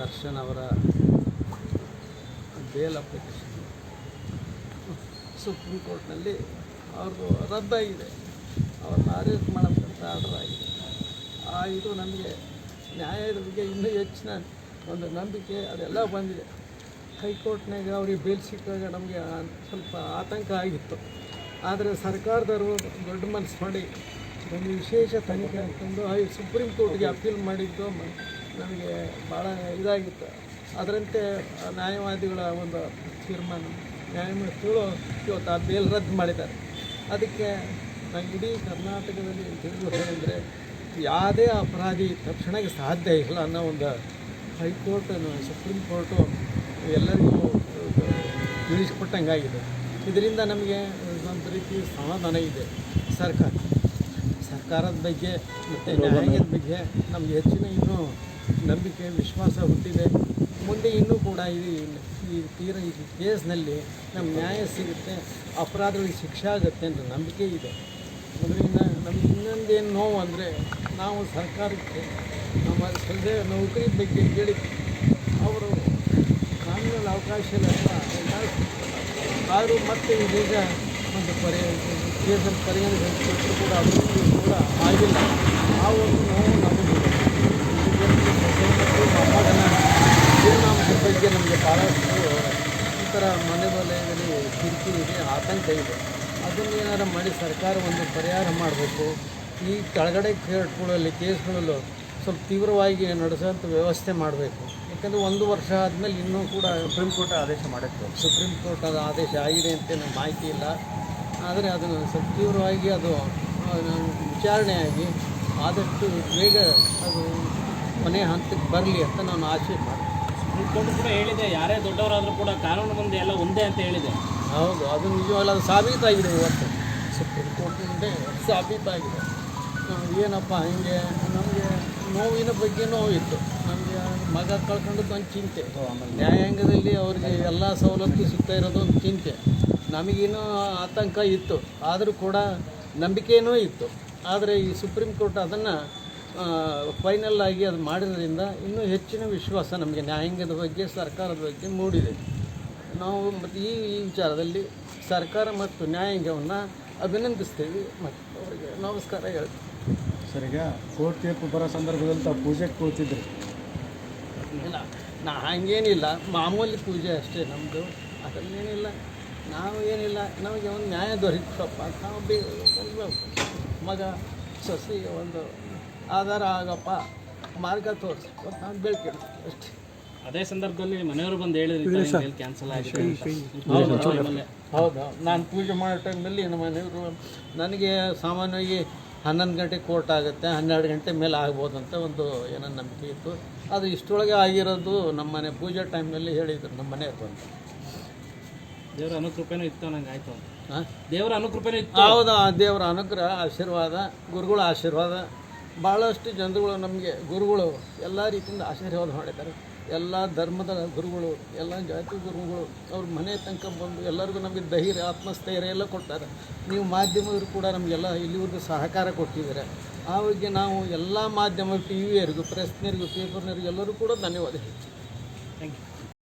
ದರ್ಶನ್ ಅವರ bale application supreme ಕೋರ್ಟ್ನಲ್ಲಿ ಅವ್ರದ್ದು ರದ್ದಾಗಿದೆ. ಅವ್ರನ್ನ ಅರೆಸ್ಟ್ ಮಾಡೋಕ್ಕಂಥ ಆರ್ಡರ್ ಆಗಿದೆ. ಆ ಇದು ನಮಗೆ ನ್ಯಾಯದ ಬಗ್ಗೆ ಇನ್ನೂ ಹೆಚ್ಚಿನ ಒಂದು ನಂಬಿಕೆ ಅದೆಲ್ಲ ಬಂದಿದೆ. ಹೈಕೋರ್ಟ್ನಾಗ ಅವ್ರಿಗೆ ಬೇಲ್ ಸಿಕ್ಕಾಗ ನಮಗೆ ಸ್ವಲ್ಪ ಆತಂಕ ಆಗಿತ್ತು. ಆದರೆ ಸರ್ಕಾರದವರು ದೊಡ್ಡ ಮನಸ್ಸು ಮಾಡಿ ಒಂದು ವಿಶೇಷ ತನಿಖೆ ಅಂತಂದು ಹೈ ಸುಪ್ರೀಂ ಕೋರ್ಟ್ಗೆ ಅಪೀಲ್ ಮಾಡಿದ್ದು ನಮಗೆ ಭಾಳ ಇದಾಗಿತ್ತು. ಅದರಂತೆ ನ್ಯಾಯವಾದಿಗಳ ಒಂದು ತೀರ್ಮಾನ ನ್ಯಾಯಮೂರ್ತಿಗಳು ಇವತ್ತು ಆ ಬೇಲ್ ರದ್ದು ಮಾಡಿದ್ದಾರೆ. ಅದಕ್ಕೆ ನಾನು ಇಡೀ ಕರ್ನಾಟಕದಲ್ಲಿ ಹೇಳಿದರೆ ಯಾವುದೇ ಅಪರಾಧಿ ತಕ್ಷಣಕ್ಕೆ ಸಾಧ್ಯ ಇಲ್ಲ ಅನ್ನೋ ಒಂದು ಹೈಕೋರ್ಟ್ ಸುಪ್ರೀಂ ಕೋರ್ಟು ಎಲ್ಲರಿಗೂ ತಿಳಿಸಿಕೊಟ್ಟಂಗಾಗಿದೆ. ಇದರಿಂದ ನಮಗೆ ಒಂದು ರೀತಿ ಸಮಾಧಾನ ಇದೆ ಸರ್ಕಾರ. ಸರ್ಕಾರದ ಬಗ್ಗೆ ಮತ್ತು ನ್ಯಾಯದ ಬಗ್ಗೆ ನಮಗೆ ಹೆಚ್ಚಿನ ಇನ್ನೂ ನಂಬಿಕೆ ವಿಶ್ವಾಸ ಹುಟ್ಟಿದೆ. ಮುಂದೆ ಇನ್ನೂ ಕೂಡ ಈ ಈ ತೀರ ಈ ಕೇಸ್ನಲ್ಲಿ ನಮ್ಮ ನ್ಯಾಯ ಸಿಗುತ್ತೆ ಅಪರಾಧಗಳಿಗೆ ಶಿಕ್ಷೆ ಆಗುತ್ತೆ ಅಂತ ನಂಬಿಕೆ ಇದೆ. ಅದರಿಂದ ನಮ್ಗೆ ಇನ್ನೊಂದೇನು ನೋವು ಅಂದರೆ ನಾವು ಸರ್ಕಾರಕ್ಕೆ ನಮ್ಮ ಸದ್ಯ ನೌಕರಿ ಬಗ್ಗೆ ಕೇಳಿ ಅವರು ಕಾನೂನಲ್ಲಿ ಅವಕಾಶ ಇಲ್ಲ ಆದರೂ ಮತ್ತೆ ಇದೀಗ ಒಂದು ಪರಿ ಕೇಸಲ್ಲಿ ಪರಿಗಣನೆ ಕೂಡ ಅಭಿವೃದ್ಧಿ ಕೂಡ ಆಗಿಲ್ಲ. ಆ ಒಂದು ನೋವು ನಮಗೆ ಮಗನ ಜೀವನಾಂಶದ ಬಗ್ಗೆ ನಮಗೆ ಭಾಳಷ್ಟು ಈ ಥರ ಮನೆ ವಲಯದಲ್ಲಿ ಕಿರಿಕಿರಿ ಇದೆ, ಆತಂಕ ಇದೆ. ಅದನ್ನು ಏನಾರು ಮಾಡಿ ಸರ್ಕಾರ ಒಂದು ಪರಿಹಾರ ಮಾಡಬೇಕು. ಈ ಕೆಳಗಡೆ ಕೇಟ್ಗಳಲ್ಲಿ ಕೇಸ್ಗಳಲ್ಲೂ ಸ್ವಲ್ಪ ತೀವ್ರವಾಗಿ ನಡೆಸೋಂಥ ವ್ಯವಸ್ಥೆ ಮಾಡಬೇಕು. ಯಾಕಂದರೆ ಒಂದು ವರ್ಷ ಆದಮೇಲೆ ಇನ್ನೂ ಕೂಡ ಸುಪ್ರೀಂ ಕೋರ್ಟ್ ಆದೇಶ ಮಾಡಿತ್ತು. ಸುಪ್ರೀಂ ಕೋರ್ಟ್ ಅದು ಆದೇಶ ಆಗಿದೆ ಅಂತ ನನಗೆ ಮಾಹಿತಿ ಇಲ್ಲ. ಆದರೆ ಅದನ್ನು ಸ್ವಲ್ಪ ತೀವ್ರವಾಗಿ ಅದು ವಿಚಾರಣೆಯಾಗಿ ಆದಷ್ಟು ಬೇಗ ಅದು ಕೊನೆ ಹಂತಕ್ಕೆ ಬರಲಿ ಅಂತ ನಾನು ಆಶೆ ಮಾಡ್ತೀನಿ. ಸುಪ್ರೀಂ ಕೋರ್ಟ್ ಕೂಡ ಹೇಳಿದೆ ಯಾರೇ ದೊಡ್ಡವರಾದರೂ ಕೂಡ ಕಾನೂನು ಮುಂದೆ ಎಲ್ಲ ಒಂದೇ ಅಂತ ಹೇಳಿದೆ. ಹೌದು ಅದು ನಿಜವಲ್ಲ ಅದು ಸಾಬೀತಾಗಿದೆ ಇವತ್ತು. ಸುಪ್ರೀಂ ಕೋರ್ಟ್ನಿಂದ ಸಾಬೀತಾಗಿದೆ. ನಾವು ಏನಪ್ಪ ಹಿಂಗೆ ನಮಗೆ ನೋವಿನ ಬಗ್ಗೆ ನೋವಿತ್ತು. ನಮಗೆ ಮಗ ಕಳ್ಕೊಂಡದ್ದು ಒಂದು ಚಿಂತೆ. ನ್ಯಾಯಾಂಗದಲ್ಲಿ ಅವ್ರಿಗೆ ಎಲ್ಲ ಸವಲತ್ತು ಸಿಗ್ತಾ ಇರೋದು ಒಂದು ಚಿಂತೆ. ನಮಗೇನೋ ಆತಂಕ ಇತ್ತು. ಆದರೂ ಕೂಡ ನಂಬಿಕೆಯೂ ಇತ್ತು. ಆದರೆ ಈ ಸುಪ್ರೀಂ ಕೋರ್ಟ್ ಅದನ್ನು ಫೈನಲ್ ಆಗಿ ಅದು ಮಾಡಿದ್ರಿಂದ ಇನ್ನೂ ಹೆಚ್ಚಿನ ವಿಶ್ವಾಸ ನಮಗೆ ನ್ಯಾಯಾಂಗದ ಬಗ್ಗೆ, ಸರ್ಕಾರದ ಬಗ್ಗೆ ಮೂಡಿದೆ. ನಾವು ಮತ್ತು ಈ ಈ ವಿಚಾರದಲ್ಲಿ ಸರ್ಕಾರ ಮತ್ತು ನ್ಯಾಯಾಂಗವನ್ನು ಅಭಿನಂದಿಸ್ತೀವಿ. ಮತ್ತು ಅವರಿಗೆ ನಮಸ್ಕಾರ ಹೇಳ್ತೀವಿ ಸರಿಗ ಕೋರ್ಟ್ ತೀರ್ಪು ಬರೋ ಸಂದರ್ಭದಲ್ಲಿ ತಾವು ಪೂಜೆಗೆ ಕೂತಿದ್ರಿ. ಇಲ್ಲ. ನಾ ಹಂಗೇನಿಲ್ಲ. ಮಾಮೂಲಿ ಪೂಜೆ ಅಷ್ಟೇ ನಮ್ಮದು ಅದನ್ನೇನಿಲ್ಲ. ನಾವು ಏನಿಲ್ಲ. ನಮಗೆ ಒಂದು ನ್ಯಾಯ ದೊರಕಪ್ಪ ನಾವು ಬೇ ಒಂದು ಮಗ ಸೊಸಿ ಒಂದು ಆಧಾರ ಆಗಪ್ಪ. ಮಾರ್ಗ ತೋರಿಸಿ. ನಾನು ಬೆಳ್ಕೊಂಡು ಅಷ್ಟೇ. ಅದೇ ಸಂದರ್ಭದಲ್ಲಿ ಮನೆಯವರು ಬಂದು ಹೇಳಿದ್ರು ಕ್ಯಾನ್ಸಲ್ ಆಗಿದೆ ಹೌದು ಹೌದು ನಾನು ಪೂಜೆ ಮಾಡೋ ಟೈಮಲ್ಲಿ ನಮ್ಮ ಮನೆಯವರು ನನಗೆ ಸಾಮಾನ್ಯವಾಗಿ ಹನ್ನೊಂದು ಗಂಟೆ ಕೋರ್ಟ್ ಆಗುತ್ತೆ ಹನ್ನೆರಡು ಗಂಟೆ ಮೇಲೆ ಆಗ್ಬೋದು ಅಂತ ಒಂದು ಏನೋ ನಂಬಿಕೆ ಇತ್ತು. ಅದು ಇಷ್ಟೊಳಗೆ ಆಗಿರೋದು ನಮ್ಮ ಮನೆ ಪೂಜೆ ಟೈಮ್ನಲ್ಲಿ ಹೇಳಿದ್ರು ನಮ್ಮ ಮನೆ ಬಂದು ದೇವರ ಅನುಕೃಪೆನೂ ಇತ್ತು ನಂಗೆ ಆಯ್ತು ಅಂತ. ಹಾಂ ದೇವರ ಅನುಕೃಪೆನೂ ಇತ್ತು. ಹೌದು ದೇವರ ಅನುಗ್ರಹ ಆಶೀರ್ವಾದ ಗುರುಗಳ ಆಶೀರ್ವಾದ. ಭಾಳಷ್ಟು ಜನರುಗಳು ನಮಗೆ ಗುರುಗಳು ಎಲ್ಲ ರೀತಿಯಿಂದ ಆಶೀರ್ವಾದ ಮಾಡಿದ್ದಾರೆ. ಎಲ್ಲ ಧರ್ಮದ ಗುರುಗಳು, ಎಲ್ಲ ಜಾತಿ ಗುರುಗಳು ಅವ್ರ ಮನೆ ತನಕ ಬಂದು ಎಲ್ಲರಿಗೂ ನಮಗೆ ಧೈರ್ಯ, ಆತ್ಮಸ್ಥೈರ್ಯ ಎಲ್ಲ ಕೊಡ್ತಾರೆ. ನೀವು ಮಾಧ್ಯಮದವರು ಕೂಡ ನಮಗೆಲ್ಲ ಇಲ್ಲಿವರೆಗೂ ಸಹಕಾರ ಕೊಟ್ಟಿದ್ದಾರೆ. ಬಗ್ಗೆ ನಾವು ಎಲ್ಲ ಮಾಧ್ಯಮ ಟಿ ವಿಯರಿಗೂ ಪ್ರೆಸ್ನರಿಗೂ ಪೇಪರ್ನವರಿಗೂ ಎಲ್ಲರೂ ಕೂಡ ಧನ್ಯವಾದ ಹೇಳ್ತೀವಿ ಥ್ಯಾಂಕ್ ಯು